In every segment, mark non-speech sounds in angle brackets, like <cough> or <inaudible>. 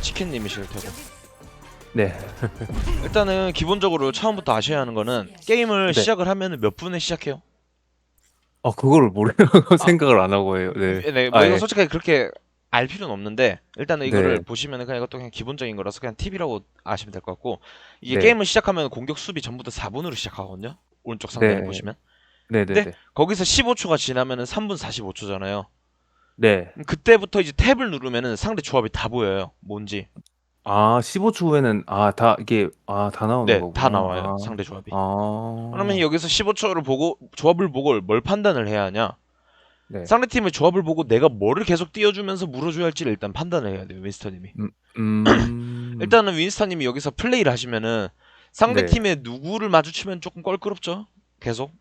치킨님이실 테고. 네. <laughs> 일단은 기본적으로 처음부터 아셔야 하는 거는 게임을 네. 시작을 하면 몇 분에 시작해요? 아 그거를 모르고 생각을 안 하고 해요. 네. 네, 뭐 아, 이거 예. 솔직하게 그렇게 알 필요는 없는데 일단은 이거를 네. 보시면은 그냥 이것도 그냥 기본적인 거라서 그냥 팁이라고 아시면 될 것 같고 이게 네. 게임을 시작하면 공격 수비 전부 다 4분으로 시작하거든요. 오른쪽 상단에 네. 보시면 네네네. 네. 거기서 15초가 지나면은 3분 45초잖아요. 네. 그때부터 이제 탭을 누르면은 상대 조합이 다 보여요. 뭔지. 아 15초 후에는 아 다 이게 아 다 나오는 네, 거구나. 다 나와요. 아. 상대 조합이. 아. 그러면 여기서 15초를 보고 조합을 보고 뭘 판단을 해야 하냐? 네. 상대 팀의 조합을 보고 내가 뭐를 계속 띄워주면서 물어줘야 할지를 일단 판단을 해야 돼요. 윈스턴님이. 음. <clears throat> 일단은 윈스턴님이 여기서 플레이를 하시면은 상대 네. 팀의 누구를 마주치면 조금 껄끄럽죠. 계속.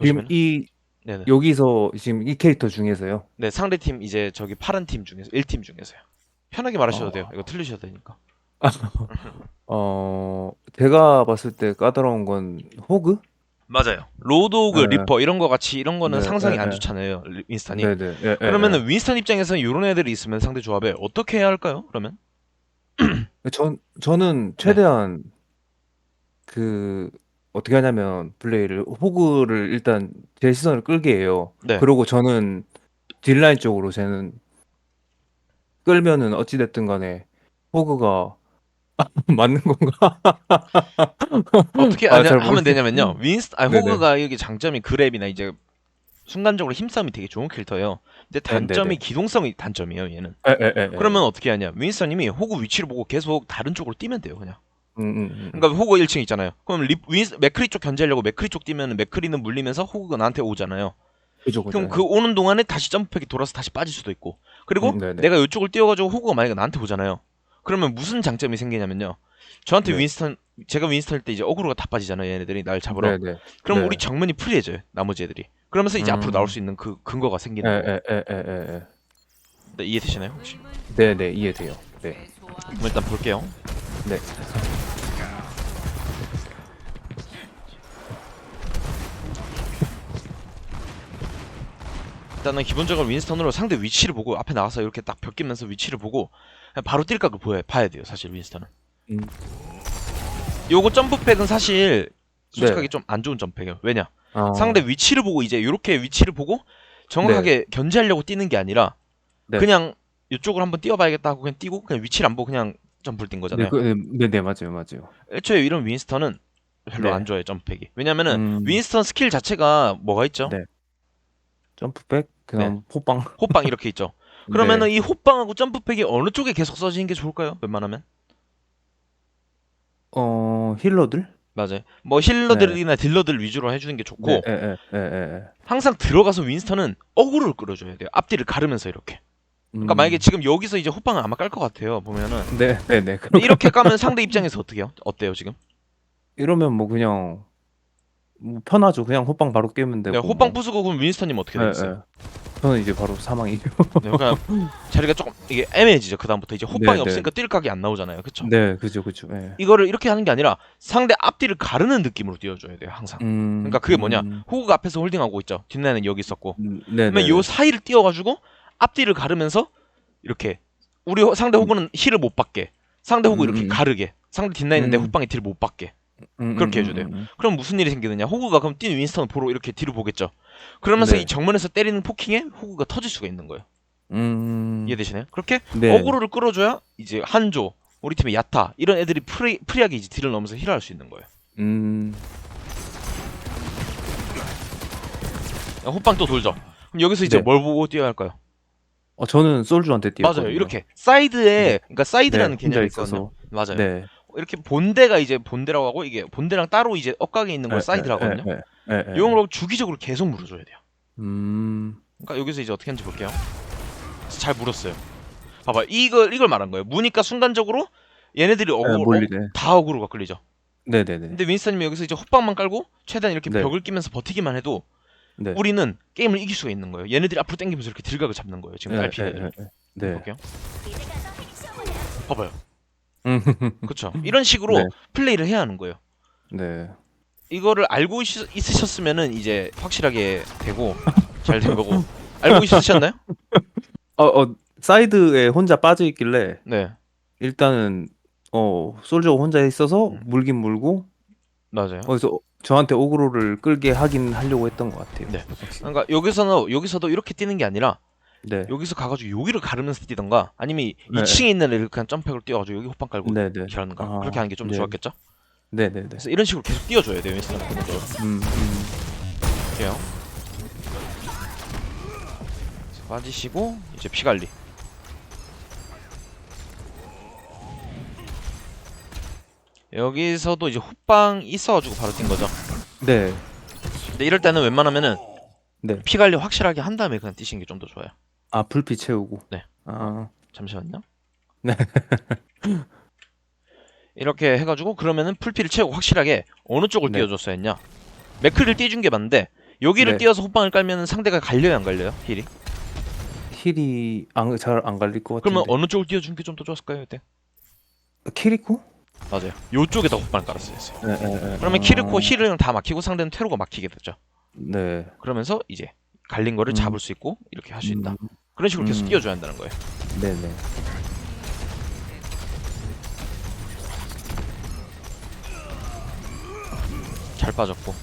지금 보시면은. 이 네네. 여기서 지금 이 캐릭터 중에서요. 네, 상대 팀 이제 저기 파란 팀 중에서 1팀 중에서요. 편하게 말하셔도 어. 돼요. 이거 틀리셔도 되니까. <laughs> 어 제가 봤을 때 까다로운 건 호그? 맞아요. 로드오그, 네. 리퍼 이런 거 같이 이런 거는 네, 상상이 네, 안 네. 좋잖아요. 리- 윈스턴이. 네네. 예, 예, 그러면은 윈스턴 입장에서는 이런 애들이 있으면 상대 조합에 어떻게 해야 할까요? 그러면? 예. <clears throat> 전 저는 최대한 그 어떻게 하냐면 플레이를 호그를 일단 제 시선을 끌게 해요. 네. 그리고 저는 딜라인 쪽으로 쟤는 끌면은 어찌 됐든 간에 호그가 <laughs> 맞는 건가? <laughs> 어떻게 아, 하냐, 잘 하면 모르겠- 되냐면요. 윈스 아 네네. 호그가 여기 장점이 그랩이나 이제 순간적으로 힘싸움이 되게 좋은 캐릭터예요. 근데 단점이 네네. 기동성이 단점이에요, 얘는. 에. 그러면 어떻게 하냐? 윈스턴님이 호그 위치를 보고 계속 다른 쪽으로 뛰면 돼요, 그냥. 음, 음, 음. 그러니까 호그 1층 있잖아요. 그럼 리, 윈스 맥크리 쪽 견제하려고 맥크리 쪽 뛰면 맥크리는 물리면서 호그가 나한테 오잖아요. 그죠, 그죠. 그럼 그 오는 동안에 다시 점프팩이 돌아서 다시 빠질 수도 있고. 그리고 음, 네네. 내가 이쪽을 뛰어가지고 호그가 만약에 나한테 오잖아요. 그러면 무슨 장점이 생기냐면요. 저한테 네. 윈스턴 제가 윈스턴일 때 이제 어그로가 다 빠지잖아요. 얘네들이 날 잡으러. 네네. 그럼 네. 우리 정면이 프리해져요. 나머지 애들이. 그러면서 이제 음. 앞으로 나올 수 있는 그 근거가 에, 생기는 거예요. 에, 에, 에, 에, 에. 네, 이해되시나요? 혹시? 네네 이해돼요. 네. 그럼 일단 볼게요. 네. 일단은 기본적으로 윈스턴으로 상대 위치를 보고 앞에 나가서 이렇게 딱 벽 끼면서 위치를 보고 그냥 바로 뛸 각을 보여 봐야 돼요. 사실 윈스턴은. 음. 요거 점프팩은 사실 솔직하게 네. 좀안 좋은 점프팩이에요. 왜냐? 아, 상대 위치를 보고 이제 이렇게 위치를 보고 정확하게 견제하려고 뛰는 게 아니라 네. 그냥 이쪽으로 한번 뛰어봐야겠다 하고 그냥 뛰고 그냥 위치를 안 보고 그냥 점프를 뛴 네, 거잖아요. 그, 네, 네, 네, 맞아요, 맞아요. 애초에 이런 윈스턴은 별로 네. 안 좋아요 점프팩이. 왜냐면은 음. 윈스턴 스킬 자체가 뭐가 있죠? 네. 점프백, 그다음 호빵. 호빵 이렇게 있죠. <laughs> 그러면은 이 호빵하고 점프팩이 어느 쪽에 계속 써지는 게 좋을까요? 웬만하면? 어 힐러들? 맞아요. 뭐 힐러들이나 딜러들 위주로 해주는 게 좋고 네, 에, 에, 에, 에, 에. 항상 들어가서 윈스턴은 어그로를 끌어줘야 돼요. 앞뒤를 가르면서 이렇게. 그러니까 음. 만약에 지금 여기서 이제 호빵을 아마 깔 것 같아요. 보면은 네, 네, 네. 근데 그럼 이렇게 까면 상대 입장에서 어떻게요? 어때요 지금? 이러면 뭐 그냥 뭐 편하죠. 그냥 호빵 바로 깨면 되고. 네, 호빵 뭐. 부수고 그럼 윈스턴님 어떻게 예, 되겠어요? 예. 저는 이제 바로 사망이죠. 네, 그러니까 자리가 조금 이게 애매해지죠. 그 다음부터 이제 호빵이 네, 네. 없으니까 뛸 각이 안 나오잖아요. 그렇죠? 네, 그죠, 그죠. 예. 이거를 이렇게 하는 게 아니라 상대 앞뒤를 가르는 느낌으로 뛰어줘야 돼요. 항상. 음, 그러니까 그게 뭐냐? 음, 호구가 앞에서 홀딩하고 있죠. 뒷라인은 여기 있었고. 음, 네, 그러면 네. 요 사이를 띄워가지고 앞뒤를 가르면서 이렇게 우리 호- 상대 호구는 힐을 못 받게 상대 호구 음, 이렇게 음. 가르게 상대 뒷라인은 내 음. 호빵에 딜을 못 받게 음, 그렇게 음, 해줘야 돼요. 음, 음. 그럼 무슨 일이 생기느냐 호구가 그럼 뛰는 윈스턴을 보러 이렇게 뒤로 보겠죠 그러면서 네. 이 정면에서 때리는 포킹에 호구가 터질 수가 있는 거예요 음. 이해되시나요? 그렇게 네. 어그로를 끌어줘야 이제 한조 우리 팀의 야타 이런 애들이 프리, 프리하게 이제 딜을 넣으면서 힐할 수 있는 거예요 음. 호빵 또 돌죠 그럼 여기서 이제 네. 뭘 보고 뛰어야 할까요? 어, 저는 솔주한테. 맞아요 이렇게 사이드에 그러니까 사이드라는 네, 혼자 개념이 있어서. 맞아요 네. 이렇게 본대가 이제 본대라고 하고 이게 본대랑 따로 이제 엇각에 있는 걸 네, 사이드라고 하거든요. 네, 네, 네, 네. 이용으로 주기적으로 계속 물어줘야 돼요. 음. 그러니까 여기서 이제 어떻게 하는지 볼게요. 잘 물었어요. 봐봐 이걸 이걸 말한 거예요. 무니까 순간적으로 얘네들이 네, 어그로 몰리네. 어, 다 어그로가 끌리죠. 네, 네, 네. 근데 윈스턴님이 여기서 이제 호빵만 깔고 최대한 이렇게 네. 벽을 끼면서 버티기만 해도 네. 우리는 게임을 이길 수가 있는 거예요. 얘네들이 앞으로 당기면서 이렇게 딜각을 잡는 거예요. 지금 네, RP 네, 애들. 네, 네. 네. 볼게요. 봐봐요. <laughs> 음. 그렇죠. 이런 식으로 네. 플레이를 해야 하는 거예요. 네. 이거를 알고 있, 있으셨으면은 이제 확실하게 되고 잘 된 거고 알고 있으셨나요? 어, 어, 사이드에 혼자 빠져 있길래 네 일단은 어 솔저가 혼자 있어서 음. 물긴 물고 맞아요. 거기서 저한테 오그로를 끌게 하긴 하려고 했던 것 같아요. 네. 그러니까 여기서는 여기서도 이렇게 뛰는 게 아니라 네. 여기서 가가지고 여기를 가르면서 뛰던가 아니면 네. 2층에 있는 애를 그냥 점프를 뛰어가지고 여기 호빵 깔고 네네. 기라는가 아, 그렇게 하는 게좀더 네. 좋았겠죠? 네네네. 그래서 이런 식으로 계속 뛰어줘야 돼요 기본적으로 음, 음. 그래서 빠지시고 이제 피관리 여기서도 이제 호빵 있어가지고 바로 뛴 거죠 네. 근데 이럴 때는 웬만하면은 네. 피 관리 확실하게 한 다음에 그냥 뛰시는 게 좀 더 좋아요 아 불빛 채우고. 네. 아 잠시만요 네. <laughs> 이렇게 해가지고 그러면은 풀피를 채우고 확실하게 어느 쪽을 네. 띄워줬어야 했냐 맥크를 띄준 게 맞는데 여기를 네. 띄워서 호빵을 깔면은 상대가 갈려요 안 갈려요 힐이 힐이 잘안 갈릴 것 같은데. 그러면 어느 쪽을 띄워준 게 좀 더 좋았을까요 그때 키리코? 맞아요 요쪽에다 호빵을 깔았어요 네, 네, 네. 그러면 아, 키르코 힐은 다 막히고 상대는 테로가 막히게 되죠 네. 그러면서 이제 갈린 거를 음. 잡을 수 있고 이렇게 할 수 있다 음, 그런 식으로 계속 음. 띄워줘야 한다는 거예요 네네. 잘 빠졌고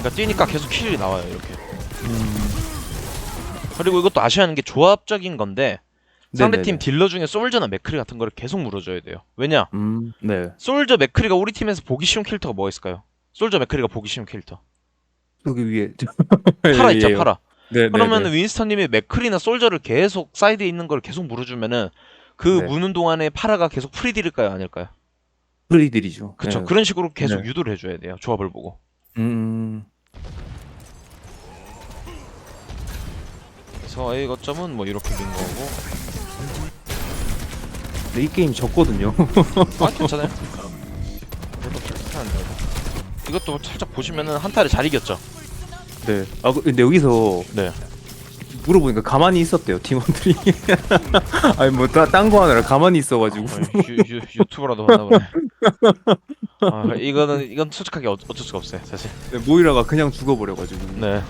그러니까 뛰니까 계속 킬이 나와요 이렇게 음, 그리고 이것도 아셔야 하는 게 조합적인 건데 상대팀 네네네. 딜러 중에 솔저나 맥크리 같은 거를 계속 물어줘야 돼요 왜냐 음, 네. 솔저 맥크리가 우리 팀에서 보기 쉬운 캐릭터가 뭐가 있을까요? 솔저 맥크리가 보기 쉬운 캐릭터 여기 위에 <laughs> 파라 있죠 예, 예. 파라 네, 그러면 네, 은 윈스턴님이 맥크리나 솔저를 계속 사이드에 있는 걸 계속 물어주면은 그 네. 무는 동안에 파라가 계속 프리딜일까요 아닐까요? 프리들이죠. 그쵸 네. 그런 식으로 계속 네. 유도를 해줘야 돼요 조합을 보고 음, 그래서 A 거점은 뭐 이렇게 민 거고. 근데 이 게임 졌거든요. 아 괜찮아요. 이것도 괜찮은데. 이것도 살짝 보시면은 한타를 잘 이겼죠? 네. 아 그- 근데 여기서 네 물어보니까 가만히 있었대요 팀원들이. <laughs> 아니 뭐딴거 하느라 가만히 있어가지고. 어, 유, 유, 유튜버라도 만나보네 <laughs> 아, 이거는 이건 솔직하게 어, 어쩔 수가 없어요 사실 네, 모이라가 그냥 죽어버려가지고. 네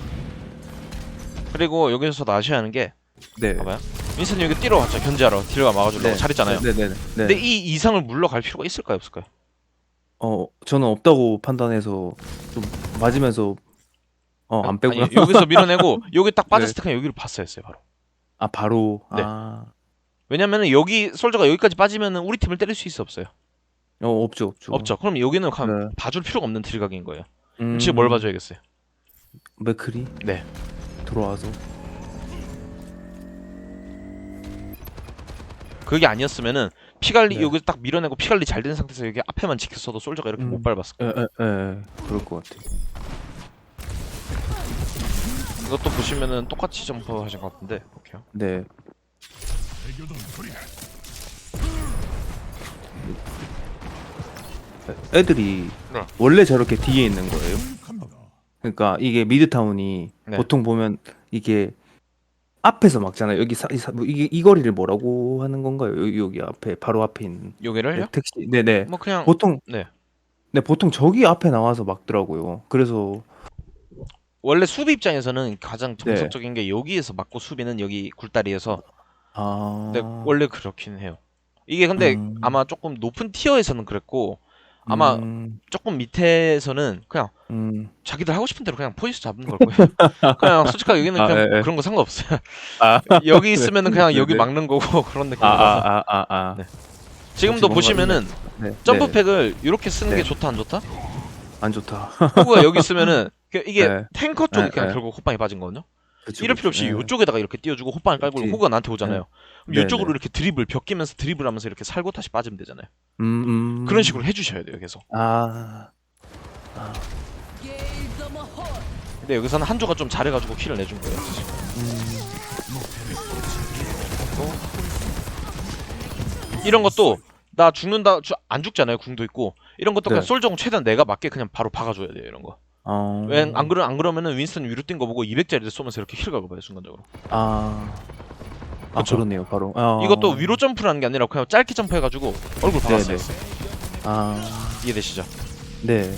그리고 여기서도 아셔야 하는 게 네. 봐봐요 윈스턴이 여기 뛰러 왔죠 견제하러 딜러가 막아주려고 네. 잘했잖아요 네네네. 네. 근데 이 이상을 물러갈 필요가 있을까요 없을까요? 어 저는 없다고 판단해서 좀 맞으면서 어 안. 아니, 여기서 밀어내고 <laughs> 여기 딱 빠졌을 네. 때 그냥 여기를 봤어야 했어요 바로 아 바로. 네. 아. 왜냐면은 여기 솔저가 여기까지 빠지면은 우리 팀을 때릴 수 있어 없어요 어 없죠 없죠. 없죠 그럼 여기는 그냥 네. 봐줄 필요가 없는 딜각인 거예요 음, 지금 뭘 봐줘야겠어요 맥크리. 네. 들어와서. 그게 아니었으면은 피관리 네. 여기 딱 밀어내고 피관리 잘 된 상태에서 여기 앞에만 지켰어도 솔저가 이렇게 음. 못 밟았을 거예요 에 에 에 그럴 것 같아. 이것도 보시면은 똑같이 점프 하신 것 같은데 볼게요 네. 애들이 네. 원래 저렇게 뒤에 있는 거예요. 그러니까 이게 미드타운이 네. 보통 보면 이게 앞에서 막잖아요. 여기 사, 이, 사, 뭐 이게 이 거리를 뭐라고 하는 건가요? 여기, 여기 앞에 바로 앞에 있는 여기를요? 택시. 네네. 뭐 그냥 보통 네. 네 보통 저기 앞에 나와서 막더라고요. 그래서 원래 수비 입장에서는 가장 네. 정석적인 게 여기에서 맞고 수비는 여기 굴다리에서 아 근데 원래 그렇긴 해요. 이게 근데 음. 아마 조금 높은 티어에서는 그랬고 아마 음, 조금 밑에서는 그냥 음. 자기들 하고 싶은 대로 그냥 포지션 잡는 걸 거예요. <laughs> 그냥 솔직하게 여기는 아, 그냥 예, 예. 그런 거 상관없어요. 아. <laughs> 여기 있으면은 그냥 여기 네네. 막는 거고 <laughs> 그런 느낌이라서 아, 아, 아, 아, 아. 네. 지금도 뭔가 보시면은 네. 점프팩을 이렇게 쓰는 게 네. 좋다 안 좋다? 안 좋다. 호구가 여기 있으면은 그 이게 네. 탱커 쪽이 네, 그냥 네. 결국 호빵이 빠진 거거든요. 그쵸, 이럴 필요. 없이 네. 이쪽에다가 이렇게 띄워주고 호빵을 깔고 그치. 호구가 나한테 오잖아요. 그럼 네, 이쪽으로 네. 이렇게 드리블 벽끼면서 드리블 하면서 이렇게 살고 다시 빠지면 되잖아요. 음, 음. 그런 식으로 해주셔야 돼요 계속. 아. 아. 근데 여기서는 한조가 좀 잘해가지고 킬을 내준 거예요. 음. 이런 것도 나 죽는다 주- 안 죽잖아요 궁도 있고 이런 것도 그냥 네. 솔정 최대한 내가 맞게 그냥 바로 박아줘야 돼요 이런 거. 아. 왜안 그러 안 그러면은 윈스턴 위로 뛴 거 보고 200짜리를 쏘면서 이렇게 킬 걸어봐요 순간적으로. 아. 아, 그쵸. 그렇네요. 바로. 아. 이것도 위로 점프라는 게 아니라 그냥 짧게 점프해가지고 얼굴 박았어요. 네네. 아, 이해되시죠? 네.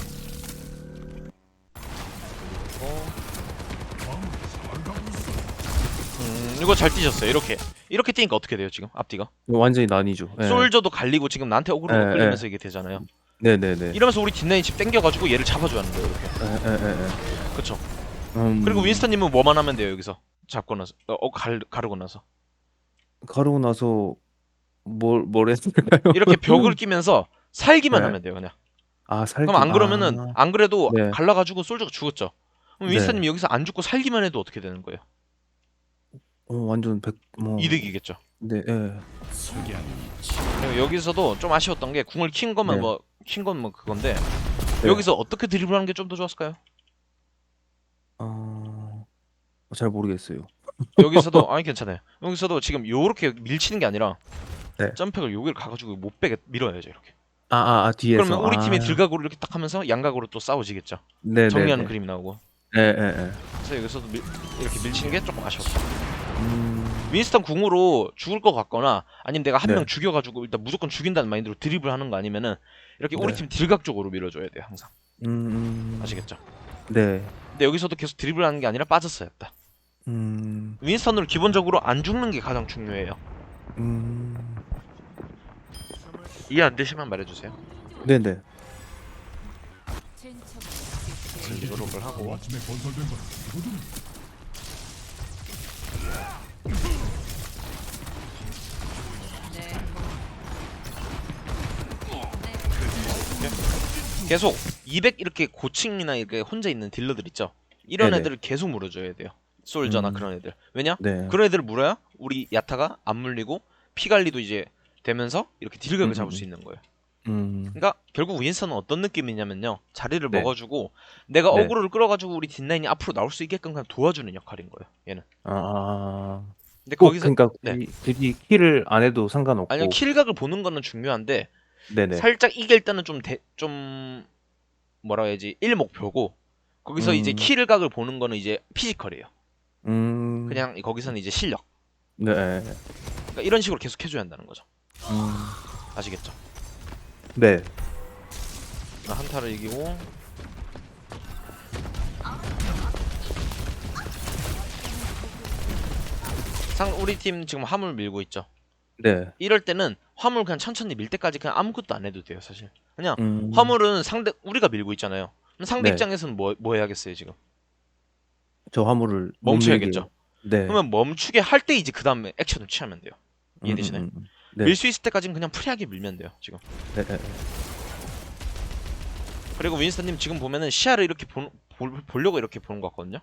음, 이거 잘 뛰셨어요. 이렇게 이렇게 뛰니까 어떻게 돼요 지금 앞뒤가? 완전히 나뉘죠. 네. 솔저도 갈리고 지금 나한테 어그로가 네, 끌리면서 이게 되잖아요. 네네네. 이러면서 우리 뒷라인 집 땡겨가지고 얘를 잡아줘야 하는 거예요. 이렇게. 에, 에, 에, 에. 그쵸? 음, 그리고 윈스턴님은 뭐만 하면 돼요 여기서 잡고 나서 어, 어 갈, 가르고 나서 가르고 나서 뭘, 뭘 했을까요? 이렇게 벽을 <laughs> 끼면서 살기만 네. 하면 돼요 그냥. 아, 살기. 그럼 안 그러면은 아, 안 그래도 네. 갈라가지고 솔저가 죽었죠. 그럼 네. 윈스턴님이 여기서 안 죽고 살기만 해도 어떻게 되는 거예요? 어, 완전 백, 뭐. 이득이겠죠. 네, 예. 그리고 여기서도 좀 아쉬웠던 게 궁을 킨 것만 네. 뭐 킨 건 뭐 그건데 네. 여기서 어떻게 드리블하는 게 좀 더 좋았을까요? 어, 잘 모르겠어요. 여기서도 아니 괜찮아요. 여기서도 지금 요렇게 밀치는 게 아니라 네. 점팩을 여기를 가가지고 못 빼게 밀어야죠 이렇게. 아, 아, 아 뒤에서. 그러면 우리 팀이 아, 들각으로 이렇게 딱 하면서 양각으로 또 싸워지겠죠. 네, 정리하는 네, 그림이 나오고. 네. 예, 예, 예. 그래서 여기서도 밀- 이렇게 밀치는 게 조금 아쉬웠어. 음, 윈스턴 궁으로 죽을 것 같거나 아니면 내가 한 네. 명 죽여가지고 일단 무조건 죽인다는 마인드로 드리블 하는 거 아니면은 이렇게 우리 네. 팀 들각 쪽으로 밀어줘야 돼요 항상. 음, 음. 아시겠죠? 네. 근데 여기서도 계속 드리블 하는 게 아니라 빠졌어야 했다. 음, 윈스턴으로 기본적으로 안 죽는 게 가장 중요해요. 음. 이해 안 되시면 말해주세요. 네네. 드리블을 하고 계속 200 이렇게 고층이나 이렇게 혼자 있는 딜러들 있죠. 이런 네네. 애들을 계속 물어줘야 돼요. 솔저나 음. 그런 애들. 왜냐? 네. 그런 애들을 물어야 우리 야타가 안 물리고 피 관리도 이제 되면서 이렇게 딜각을 음, 잡을 음, 수 있는 거예요. 음. 그러니까 결국 윈스턴은 어떤 느낌이냐면요. 자리를 네. 먹어주고 내가 네. 어그로를 끌어가지고 우리 뒷라인이 앞으로 나올 수 있게끔 그냥 도와주는 역할인 거예요. 얘는. 아. 근데 꼭 거기서 그러니까 네. 굳이, 굳이 킬을 안 해도 상관없고. 아니요 킬각을 보는 거는 중요한데 네네. 살짝 이게 일단은 좀, 대, 좀 뭐라 해야지 일목표고 거기서 음. 이제 킬각을 보는 거는 이제 피지컬이에요. 음. 그냥 거기서는 이제 실력. 네. 그러니까 이런 식으로 계속 해줘야 한다는 거죠. 음. 아시겠죠? 네. 나 한타를 이기고 상 우리 팀 지금 화물 밀고 있죠. 네. 이럴 때는 화물 그냥 천천히 밀 때까지 그냥 아무것도 안 해도 돼요, 사실. 그냥 음. 화물은 상대 우리가 밀고 있잖아요. 그럼 상대 네. 입장에서는 뭐 뭐 해야겠어요, 지금? 저 화물을 못 멈춰야겠죠. 밀게. 네. 그러면 멈추게 할 때 이제 그 다음에 액션을 취하면 돼요. 이해되시나요? 음, 음, 음. 네. 밀 수 있을 때까지는 그냥 프리하게 밀면 돼요, 지금. 네. 네. 그리고 윈스턴님 지금 보면은 시야를 이렇게 보, 볼, 보려고 이렇게 보는 것 같거든요.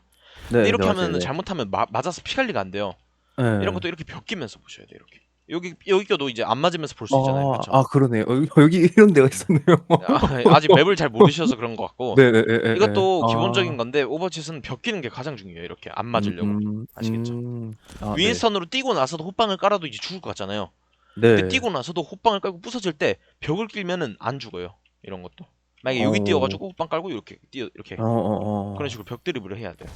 네, 근데 이렇게 네, 하면 맞아요. 은 잘못하면 마- 맞아서 피 관리가 안 돼요. 네. 이런 것도 이렇게 벽 끼면서 보셔야 돼요. 이렇게 여기 여기 껴도 이제 안 맞으면서 볼 수 있잖아요. 아, 그렇죠? 아 그러네요. 여기, 여기 이런 데가 있었네요. 아, 아직 맵을 잘 모르셔서 그런 것 같고 네, 네, 네, 네, 이것도 네. 기본적인 건데 오버워치에서는 벽 끼는 게 가장 중요해요. 이렇게 안 맞으려고. 음, 아시겠죠? 음, 아, 윈스턴으로 뛰고 나서도 호빵을 깔아도 이제 죽을 것 같잖아요. 네. 근데 뛰고 나서도 호빵을 깔고 부서질 때 벽을 끼면은 안 죽어요. 이런 것도. 만약에 여기 어. 뛰어가지고 호빵 깔고 이렇게 뛰어 이렇게 어, 어, 어. 그런 식으로 벽 드리블을 해야 돼요.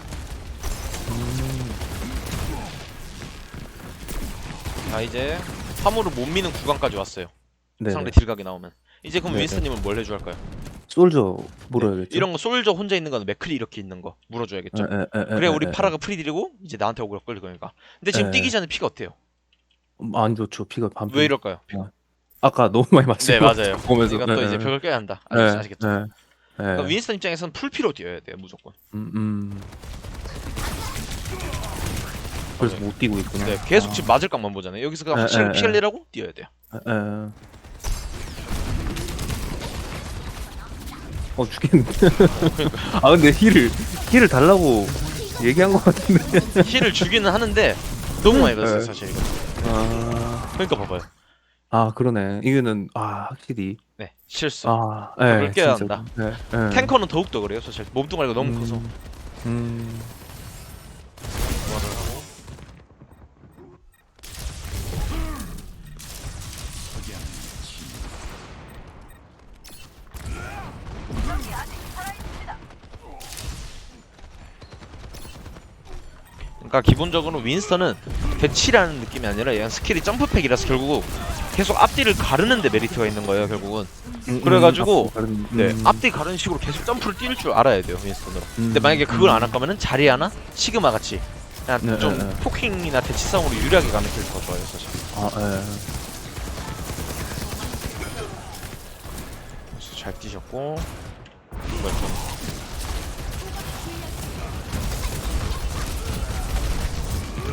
음, 자 이제 화물을 못 미는 구간까지 왔어요. 네. 상대 딜각이 나오면. 이제 그럼 네네. 윈스턴님은 뭘 해줄 할까요? 솔저 물어야겠죠. 이런 거 솔저 혼자 있는 거는 맥클이 이렇게 있는 거 물어줘야겠죠. 에, 에, 에, 그래 에, 우리 에, 파라가 프리 드리고 이제 나한테 오그로 끌릴 거니까. 근데 지금 네. 뛰기 전에 피가 어때요? 음, 안 좋죠. 피가 반. 왜 이럴까요? 아까 너무 많이 맞았어요. 네 맞아요. 보면서. 이건 또 네, 이제 네. 벽을 깨야 한다. 네, 아시- 아시겠죠? 네. 네. 그러니까 윈스턴 입장에서는 풀피로 뛰어야 돼요 무조건. 음, 음. 그래서 못 뛰고 있구나. 네, 계속 아, 지금 맞을 각만 보잖아요. 여기서 그냥 네, 확실하게 네, 피 관리라고 뛰어야 돼요. 에, 에. 어 죽겠는데. 아 근데 힐을 힐을 달라고 얘기한 것 같은데. 힐을 주기는 하는데 너무 많이 받았어요 네. 사실 이거. 아, 그러니까 봐봐요. 아 그러네. 이거는 아 확실히 네 실수. 아, 예, 깨야 진짜. 한다. 네, 네. 탱커는 더욱 더 그래요 사실. 몸뚱아리가 너무 음, 커서. 음, 보완을 하고. 그러니까 기본적으로 윈스턴은 대치라는 느낌이 아니라 얘는 스킬이 점프팩이라서 결국 계속 앞뒤를 가르는데 메리트가 있는 거예요 결국은. 음, 그래가지고, 음, 앞으로 다른- 네 음, 앞뒤 가르는 식으로 계속 점프를 뛸 줄 알아야 돼요 윈스턴으로. 음, 근데 만약에 그걸 음. 안할 거면은 자리아나 시그마 같이. 그냥 네, 좀 네, 네. 포킹이나 대치 싸움으로 유리하게 가는 캐릭터가 좋아요 사실. 아, 예. 잘 뛰셨고 좀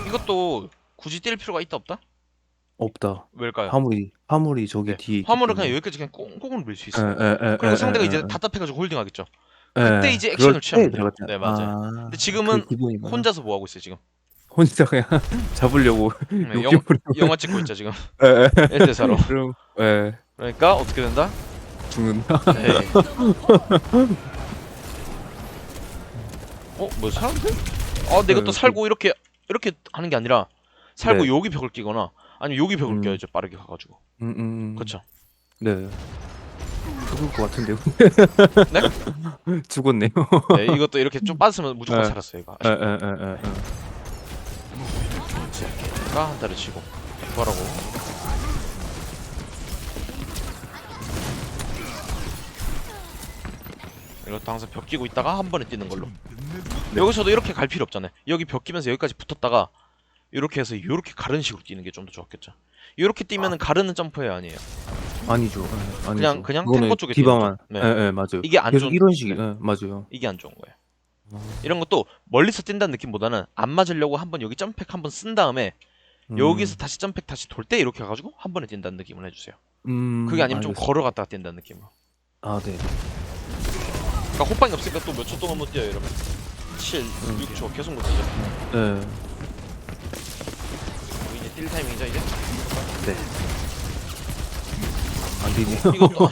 이것도 굳이 뛸 필요가 있다 없다? 없다. 왜일까요? 화물이 화물이 저기 네. 뒤에 화물을 그냥. 여기까지 그냥 꽁꽁을 밀수 예, 있어요 그리고 예, 상대가 예, 이제 예. 답답해가지고 홀딩 하겠죠 예, 그때 이제 액션을 취하면 때 돼요. 네, 맞아요. 아, 근데 지금은 그. 혼자서 뭐 하고 있어요 지금 혼자 그냥 <laughs> 잡으려고 네, 영, 영화 찍고 있죠 지금 예, 예. 1대4로 그럼 예 그러니까 어떻게 된다? 죽는다. 네. 어? 뭐 사람들? 아 근데 이것도 네, 살고 이렇게 이렇게 하는 게 아니라 살고 네. 여기 벽을 끼거나 아니면 여기 벽을 음. 껴야죠 빠르게 가가지고 음, 음. 그쵸 네. 죽을 것 같은데요. 네? <laughs> 죽었네요. 네 이것도 이렇게 좀 빠졌으면 무조건 네. 살았어요 이거 예, 예, 예, 예, 예. 그러니까 한 달을 치고 뭐라고 이것도 항상 벽 끼고 있다가 한 번에 뛰는 걸로 네. 여기서도 이렇게 갈 필요 없잖아요 여기 벽 끼면서 여기까지 붙었다가 이렇게 해서 이렇게 가르는 식으로 뛰는 게 좀 더 좋았겠죠 이렇게 뛰면 은 가르는 점프예요 아니에요 아니죠. 예, 아니죠. 그냥- 그냥 그거는 탱커 쪽에 디바만. 예, 뛰는 네. 예, 맞아요. 이게 안 계속 좋은 이런 식이 네. 예, 맞아요. 이게 안 좋은 거예요 어. 이런 것도 멀리서 뛴다는 느낌보다는 안 맞으려고 한 번 여기 점팩 한 번 쓴 다음에 음. 여기서 다시 점팩 다시 돌 때 이렇게 해가지고 한 번에 뛴다는 느낌을 해주세요 음, 그게 아니면 좀 알겠어요. 걸어갔다가 뛴다는 느낌으로 아, 네. 그러니까 호빵이 없으니까 또 몇 초 동안 못 뛰어요 이러면 7, 음. 6초 계속 못 뛰죠 예. 뭐 이제 뛸 타이밍이죠 이제 안 되네요. 이것도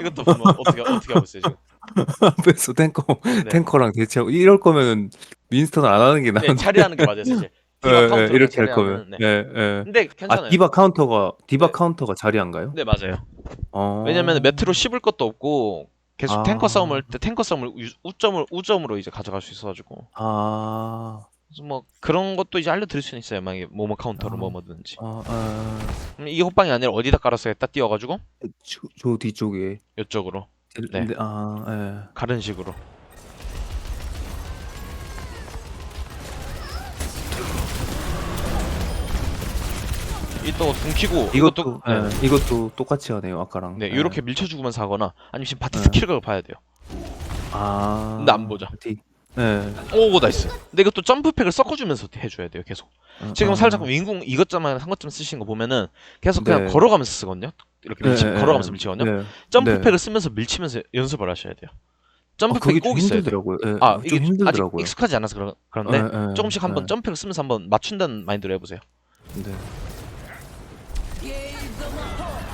이것도 뭐 어떻게 어떻게 하고 있어요 지금 <laughs> 앞에서 탱커 네. 탱커랑 대치하고 이럴 거면 윈스턴을 안 하는 게 네, 나은데. 자리하는 게 맞아요 사실 예, 디바 예, 이렇게 할 거면. 네. 예, 예. 근데 괜찮아요 아, 디바 카운터가 디바 네. 카운터가 자리한가요? 네 맞아요 어. 왜냐면 매트로 씹을 것도 없고 계속 아. 탱커 싸움을 할때 탱커 싸움을 우, 우점을 우점으로 이제 가져갈 수 있어가지고 아. 그래서 뭐 그런 것도 이제 알려드릴 수는 있어요 만약에 뭐뭐 카운터로 아. 뭐 뭐든지 아, 아. 그럼 이게 호빵이 아니라 어디다 깔았어요 딱 띄워가지고 저, 저 뒤쪽에. 이쪽으로 네. 네. 아, 예. 가른 식으로 이또 둥키고 이것도 네. 예, 이것도 똑같이 하네요 아까랑. 네, 예. 이렇게 밀쳐주면서 하거나 아니면 지금 바티 네. 스킬각을 봐야 돼요. 아. 근데 안 보죠. 뒤. 네. 오, 나이스. 근데 이것도 점프팩을 섞어주면서 해줘야 돼요, 계속. 지금 아. 살짝 윙궁 이것저것 상거점 쓰시는 거 보면은 계속 그냥 네. 걸어가면서 쓰거든요. 이렇게 밀치, 네, 걸어가면서 네, 밀치거든요. 네. 점프팩을 쓰면서 밀치면서 연습을 하셔야 돼요. 아, 점프팩이 그게 꼭좀 있어야 돼요. 힘들더라고요. 예, 아, 좀 이게 아직 힘들더라고요. 익숙하지 않아서 그런, 그런데 예, 예, 조금씩 한번 예. 점프팩을 쓰면서 한번 맞춘다는 마인드로 해보세요. 네.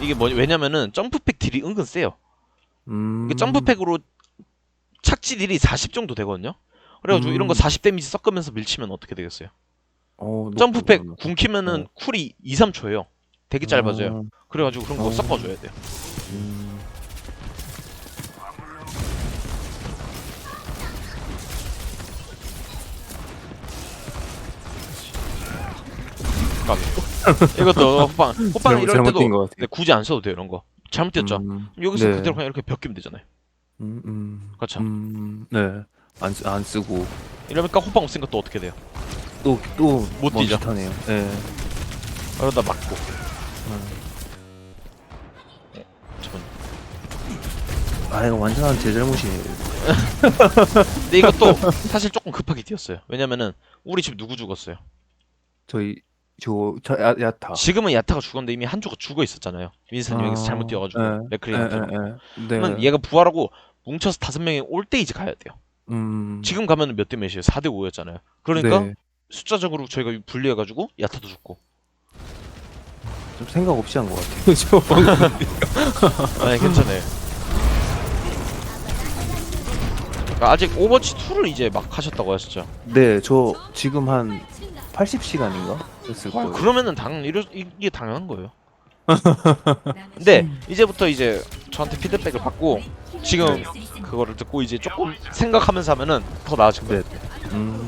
이게 뭐 왜냐면은 점프팩 딜이 은근 세요. 음. 이게 점프팩으로 착지 딜이 40 정도 되거든요. 그래가지고 음. 이런 거 40 데미지 섞으면서 밀치면 어떻게 되겠어요? 어, 점프팩 높구나. 궁키면은 어. 쿨이 2, 3초예요. 되게 짧아져요. 어, 그래가지고 그런 거 어. 섞어줘야 돼요. 음. <laughs> 이것도 호빵 호빵 잘못, 이럴 잘못 때도 같아요. 네, 굳이 안 써도 돼요 이런 거. 잘못 뛰었죠. 음, 여기서 네. 그대로 그냥 이렇게 벽 끼면 되잖아요. 음, 음. 그렇죠. 음, 네. 안, 쓰- 안 쓰고 이러니까 호빵 없으니까 또 어떻게 돼요? 또또 못 뛰죠. 멈칫하네요. 네. 그러다 맞고. 음. 저건. 아 이거 완전한 제 잘못이네요. 근데 이것도 사실 조금 급하게 뛰었어요. 왜냐면은 우리 집 누구 죽었어요? 저희 저, 저 야, 야타. 지금은 야타가 죽었는데 이미 한조가 죽어 있었잖아요. 윈스턴이 아, 여기서 잘못 뛰어가지고 네. 맥크리한테. 예, 예, 예. 그러면 네. 얘가 부활하고 뭉쳐서 다섯 명이 올 때 이제 가야 돼요. 음. 지금 가면은 몇대 몇이에요? 4대 5였잖아요. 그러니까 네. 숫자적으로 저희가 분리해가지고 야타도 죽고. 좀 생각 없이 한 것 같아요. <laughs> 저 아니 괜찮아요. 그러니까 아직 오버워치 2를 이제 막 하셨다고 하셨죠. 네, 저 지금 한 80시간인가 했을 아, 거예요. 그러면은 당 이러, 이게 당연한 거예요. <laughs> 근데 이제부터 이제 저한테 피드백을 받고 지금 그거를 듣고 이제 조금 생각하면서 하면은 더 나아질 거예요. 음.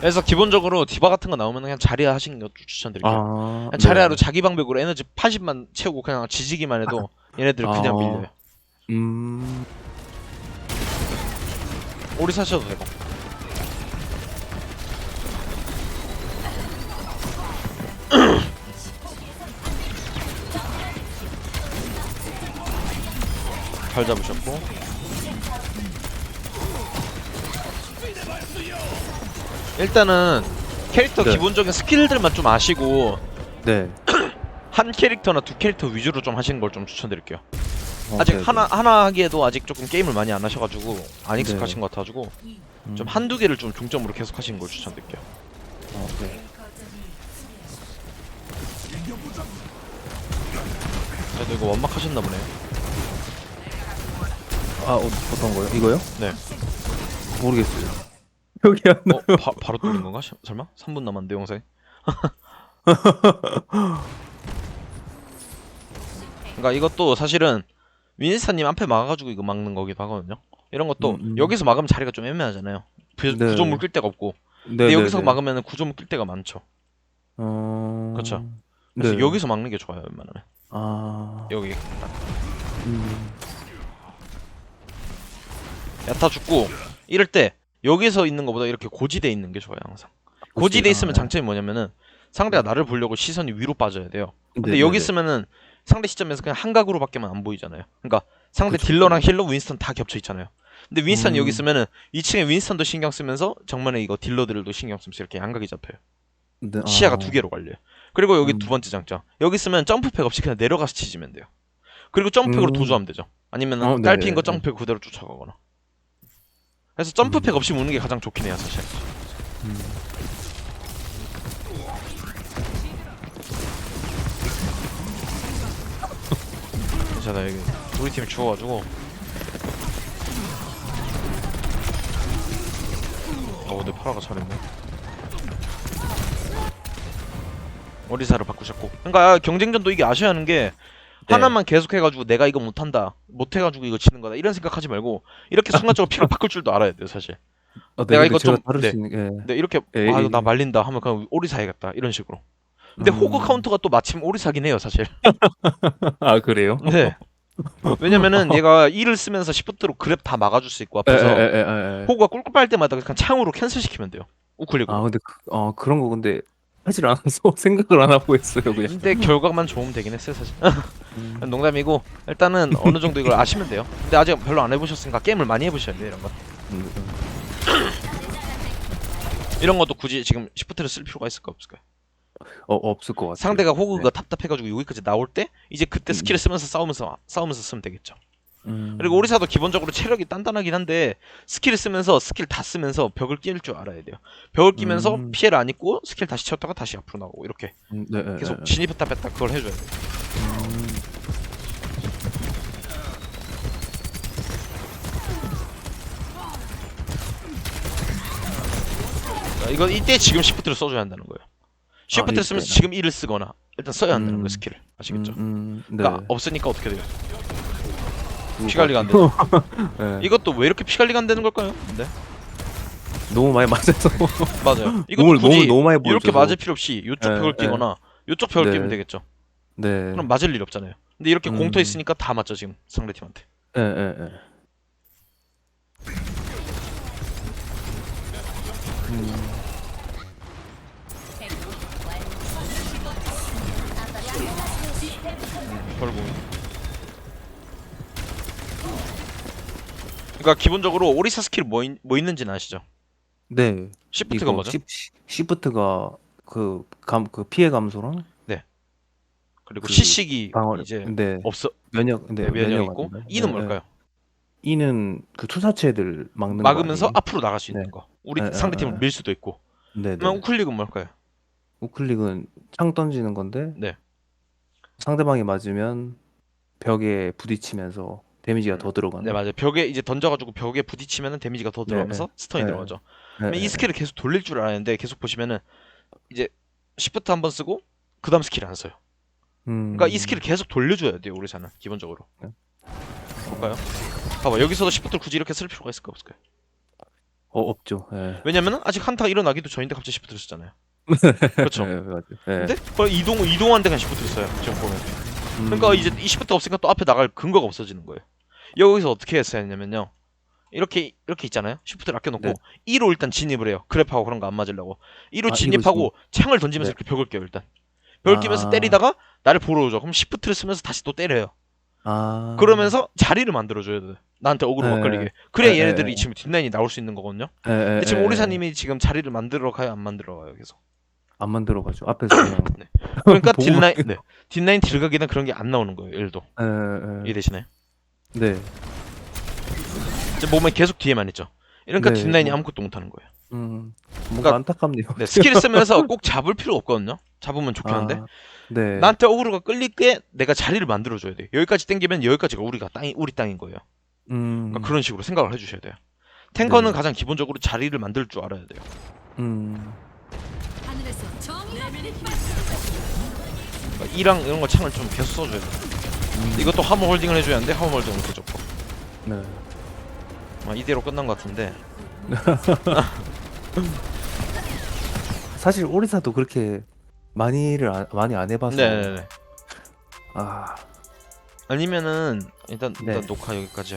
그래서 기본적으로 디바 같은 거 나오면 그냥 자리야 하시는 거 추천드릴게요. 아, 그냥 자리야로 자기 방벽으로 에너지 80만 채우고 그냥 지지기만 해도 <laughs> 얘네들 그냥 아. 밀려요. 음. 오리 사셔도 되고. <clears throat> 잘 잡으셨고 일단은 캐릭터 네. 기본적인 스킬들만 좀 아시고 네. <clears throat> 한 캐릭터나 두 캐릭터 위주로 좀 하시는 걸 좀 추천드릴게요. 어, 아직 네, 하나 하나 하기에도 아직 조금 게임을 많이 안 하셔가지고 안 익숙하신 네. 것 같아가지고 네. 좀 음. 한두 개를 좀 중점으로 계속 하시는 걸 추천드릴게요. 어, 네. 그래도 이거 원막 하셨나 보네. 아, 어, 어떤 거요? 이거요? 네. 모르겠어요. <laughs> 여기 안 나. 어 바, 바로 뚫린 건가? 시- 설마? 3분 남았는데 영상이. <laughs> 그러니까 이것도 사실은 윈스타님 앞에 막아가지고 이거 막는 거기도 하거든요. 이런 것도 음, 음. 여기서 막으면 자리가 좀 애매하잖아요. 구, 네. 구조물 끌 데가 없고. 네, 근데 네, 여기서 네. 막으면 구조물 끌 데가 많죠. 어. 그쵸. 그래서 네. 여기서 막는 게 좋아요, 웬만하면. 아. 여기 음. 야타 죽고 이럴 때 여기서 있는 것보다 이렇게 고지대 있는 게 좋아요, 항상. 고지대 있으면 아, 장점이 뭐냐면은 상대가 나를 보려고 시선이 위로 빠져야 돼요. 근데 네, 여기 네, 있으면은 상대 시점에서 그냥 한각으로밖에만 안 보이잖아요. 그러니까 상대 그쵸, 딜러랑 힐러, 윈스턴 다 겹쳐 있잖아요. 근데 윈스턴이 음. 여기 있으면은 2층에 윈스턴도 신경 쓰면서 정면에 이거 딜러들도 신경 쓰면서 이렇게 양각이 잡혀요. 네. 네. 시야가 아. 두 개로 갈려요. 그리고 여기 음. 두 번째 장점. 여기 있으면 점프팩 없이 그냥 내려가서 치지면 돼요. 그리고 점프팩으로 음. 도주하면 되죠. 아니면 어, 은 네, 거 네. 점프팩 그대로 쫓아가거나. 그래서 점프팩 없이 무는 게 가장 좋긴 해요, 사실. 음. <laughs> 괜찮아 여기 우리 팀이 죽어가지고. 어, 근데 파라가 잘했네. 오리사를 바꾸셨고. 그러니까 경쟁전도 이게 아셔야 하는 게 네. 하나만 계속해가지고 내가 이거 못한다, 못해가지고 이거 지는 거다 이런 생각하지 말고 이렇게 순간적으로 피를 바꿀 줄도 알아야 돼요, 사실. 어, 내가 근데 이거 좀- 네. 수 있는 게. 근데 이렇게 예, 아 예. 나 말린다 하면 그냥 오리사 해야겠다 이런 식으로. 근데 음. 호그 카운터가 또 마침 오리사긴 해요, 사실. <laughs> 아 그래요? <laughs> 네. 왜냐면은 얘가 E를 쓰면서 시프트로 그랩 다 막아줄 수 있고 에, 에, 앞에서 에, 에, 에. 호구가 꿀꿀 빨 때마다 그냥 창으로 캔슬 시키면 돼요. 우클릭으로. 아 근데 그, 어 그런 거 근데 하질 않아서 <laughs> 생각을 안 하고 했어요 그냥. 근데 결과만 좋으면 되긴 했어요 사실. 음. <laughs> 농담이고 일단은 어느 정도 이걸 아시면 돼요. 근데 아직 별로 안 해보셨으니까 게임을 많이 해보셔야 돼요 이런 거. 음, 음. 이런 것도 굳이 지금 시프트를 쓸 필요가 있을까 없을까요? 어 없을 것 같아요. 상대가 호구가 네. 답답해가지고 여기까지 나올 때 이제 그때 음. 스킬을 쓰면서 싸우면서 싸우면서 쓰면 되겠죠. 음. 그리고 오리사도 기본적으로 체력이 단단하긴 한데 스킬을 쓰면서 스킬 다 쓰면서 벽을 끼울 줄 알아야 돼요. 벽을 끼면서 음. 피해를 안 입고 스킬 다시 채웠다가 다시 앞으로 나오고 이렇게 음, 네, 네, 계속 네, 네. 진입했다 뺐다 그걸 해줘야 돼요. 음. 그러니까 이거 이때 지금 시프트를 써줘야 한다는 거예요. 시프트를 이때. 쓰면서 지금 E를 쓰거나 일단 써야 한다는 음. 거예요 스킬을 아시겠죠? 음, 음, 네. 그러니까 없으니까 어떻게 돼요? 피 관리가 안 되죠. 네. 이것도 왜 이렇게 피 관리가 안 되는 걸까요? 네 너무 많이 맞아서 <laughs> 맞아요. 이것도 몸을 굳이 몸을 너무 많이 이렇게 보여줘서. 맞을 필요 없이 이쪽 네, 벽을 네. 끼거나 이쪽 벽을 네. 끼면 되겠죠. 네. 그럼 맞을 일 없잖아요. 근데 이렇게 음. 공터 있으니까 다 맞죠 지금 상대팀한테. 예, 예, 예. 음, 결국. 그러니까 기본적으로 오리사 스킬 뭐, 있, 뭐 있는지는 아시죠? 네. 시프트가 이거 뭐죠? 시, 시- 시프트가 그 감 그 피해 감소랑 그리고 그 시식이 방어 이제 네. 없어 면역 네, 면역 있고 아닌가요? 네, 뭘까요? 네. E는 그 투사체들 막는 거 막으면서 아니에요? 앞으로 나갈 수 있는 네. 거. 우리 네, 네, 상대 팀을 네. 밀 수도 있고. 네, 네. 그러면 우클릭은 뭘까요? 우클릭은 창 던지는 건데 네. 상대방이 맞으면 벽에 부딪히면서 데미지가 더 들어가는. 네 맞아요. 벽에 이제 던져가지고 벽에 부딪히면은 데미지가 더 들어가면서 스턴이 네. 들어가죠. 네, 그러면 이 네. 스킬을 계속 돌릴 줄 알았는데 계속 보시면은 이제 시프트 한 번 쓰고 그 다음 스킬 안 써요. 음. 그러니까 이 스킬을 계속 돌려줘야 돼요 우리사는 기본적으로. 네. 볼까요? 봐봐 여기서도 시프트를 굳이 이렇게 쓸 필요가 있을까 없을까요? 어 없죠. 예. 왜냐면은 아직 한타가 일어나기도 전인데 갑자기 시프트를 쓰잖아요. <laughs> 그렇죠. 예, 맞아요. 예. 근데 이동 이동하는데 그냥 시프트를 써요. 지금 보면. 음. 그러니까 이제 이 시프트 없으니까 또 앞에 나갈 근거가 없어지는 거예요. 여기서 어떻게 했어야 했냐면요. 이렇게 이렇게 있잖아요. 시프트를 아껴 놓고 네. 2로 일단 진입을 해요. 그래프하고 그런 거 안 맞으려고. 2로 아, 진입하고 창을 던지면서 네. 이렇게 벽을 깨요 일단. 벽을 끼면서 아. 때리다가 나를 보러 오죠. 그럼 시프트를 쓰면서 다시 또 때려요. 아. 그러면서 자리를 만들어 줘야 돼. 나한테 어그로 막 네. 걸리게. 그래야 네, 얘네들이 네, 지금 뒷라인이 나올 수 있는 거거든요. 예, 예, 근데 지금 예, 오리사님이 지금 자리를 만들어 가요, 안 만들어 가요, 계속. 안 만들어 가지고 앞에서 그냥 <laughs> 그러니까 <laughs> 보고만 뒷라인, 네. 뒷라인 딜각이나 그런 게 안 나오는 거예요, 일도. 이해되시나요? 네. 이제 몸에 계속 뒤에만 있죠. 이러니까 네, 뒷라인이 뭐. 아무것도 못하는 거예요. 음. 뭔가 그러니까- 안타깝네요. 네, 스킬을 <laughs> 쓰면서 꼭 잡을 필요 없거든요. 잡으면 좋긴 한데. 아, 네. 나한테 어그로가 끌리게 내가 자리를 만들어줘야 돼. 여기까지 땡기면 여기까지가 우리가 땅이 우리 땅인 거예요. 음. 그러니까 그런 식으로 생각을 해주셔야 돼요. 탱커는 네. 가장 기본적으로 자리를 만들 줄 알아야 돼요. 음. 하늘에서 정의가 그러니까 이랑 이런 거 창을 좀 계속 써줘야 돼. 이것도 화물 홀딩을 해줘야 하는데 화물 홀딩을 못 해줬고. 네. 아, 이대로 끝난 것 같은데. <laughs> 사실 오리사도 그렇게 많이를 안, 많이 안 해봐서 네네네. 아 아니면은 일단 일단 네. 녹화 여기까지